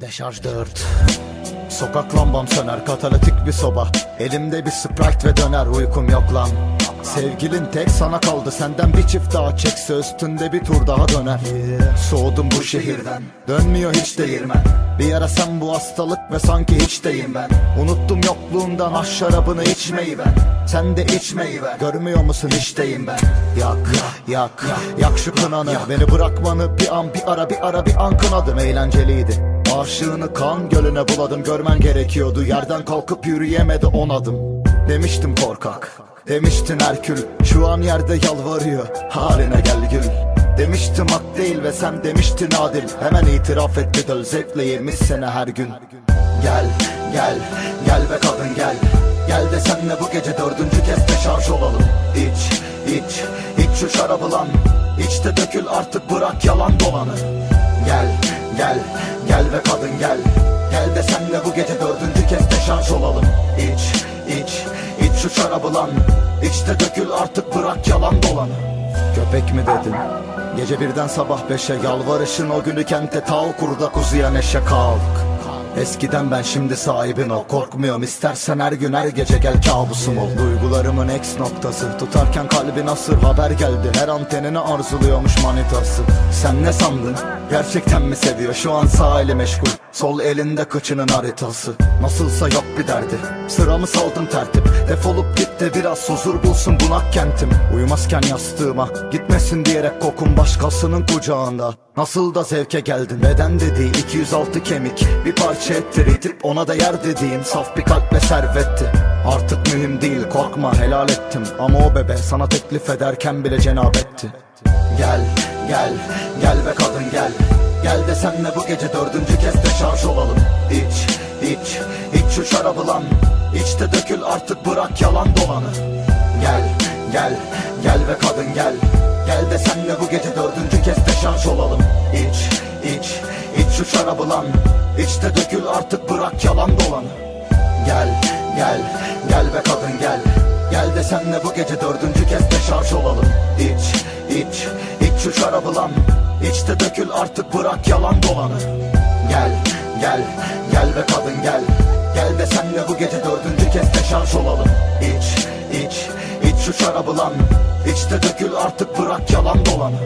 Deşarj 4 Sokak lambam söner katalitik bir soba. Elimde bir sprite ve döner uykum yok lan. Sevgilin tek sana kaldı senden bir çift daha çekse üstünde bir tur daha döner. Soğudum bu şehirden dönmüyor hiç değirmen. Bir ara sen bu hastalık ve sanki hiç deyim ben. Unuttum yokluğundan ah şarabını içmeyi ben. Sen de içmeyi ver. Görmüyor musun işteyim ben. Yak yak yak şu kınanı. Beni bırakmanı bir an bir ara bir ara bir an kınadım eğlenceliydi Aşığını kan gölüne buladım görmen gerekiyordu. Yerden kalkıp yürüyemedi on adım Demiştim korkak Demiştin Herkül Şu an yerde yalvarıyor Haline gel gül. Demiştim hak değil ve sen demiştin adil. Hemen itiraf etti döl zevkle yemiş sene her gün. Gel gel gel be kadın gel. Gel de senle bu gece dördüncü kez deşarj olalım. İç iç iç şu şarabı lan. İç de dökül artık bırak yalan dolanı gel be kadın gel. Gel de senle bu gece dördüncü kez deşarj olalım. İç iç iç şu şarabı lan İç de dökül artık bırak yalan dolanı. Köpek mi dedin? Gece birden sabah beşe Yalvarışın o günü kente tal kurda kuzuya neşe kalk Eskiden ben şimdi sahibin ol. Korkmuyorum. İstersen her gün her gece gel kabusum ol. Duygularımın X noktası Tutarken kalbin asır haber geldi? Her antenini arzuluyormuş manitası. Sen ne sandın? Gerçekten mi seviyor? Şu an sağ eli meşgul. Sol elinde kıçının haritası. Nasılsa yok bir derdi Sıramı saldım tertip. Defolup git de biraz huzur bulsun bunak kentim. Uyumazken yastığıma Gitmesin diyerek kokun başkasının kucağında. Nasıl da zevke geldin? Beden dediği 206 kemik. Bir parça ettir itip ona da yer dediğin Saf bir kalp ve servetti Artık mühim değil korkma helal ettim. Ama o bebe sana teklif ederken bile cenabetti Gel gel gel be kadın gel. Gel de senle bu gece dördüncü kez deşarj olalım. İç iç iç şu şarabı lan. İç de dökül artık bırak yalan dolanı. Gel gel gel be kadın gel. Gel de senle bu gece dördüncü kez deşarj olalım. İç iç iç şu şarabı lan. İç de dökül artık bırak yalan dolanı. Gel gel gel be kadın gel. Gel de senle bu gece dördüncü kez deşarj olalım. İç iç iç şu şarabı lan. İç de dökül artık bırak yalan dolanı. Gel gel gel be kadın gel. Gel de senle bu gece dördüncü kez deşarj olalım. İç iç iç şu şarabı lan. İç de dökül artık bırak yalan dolanı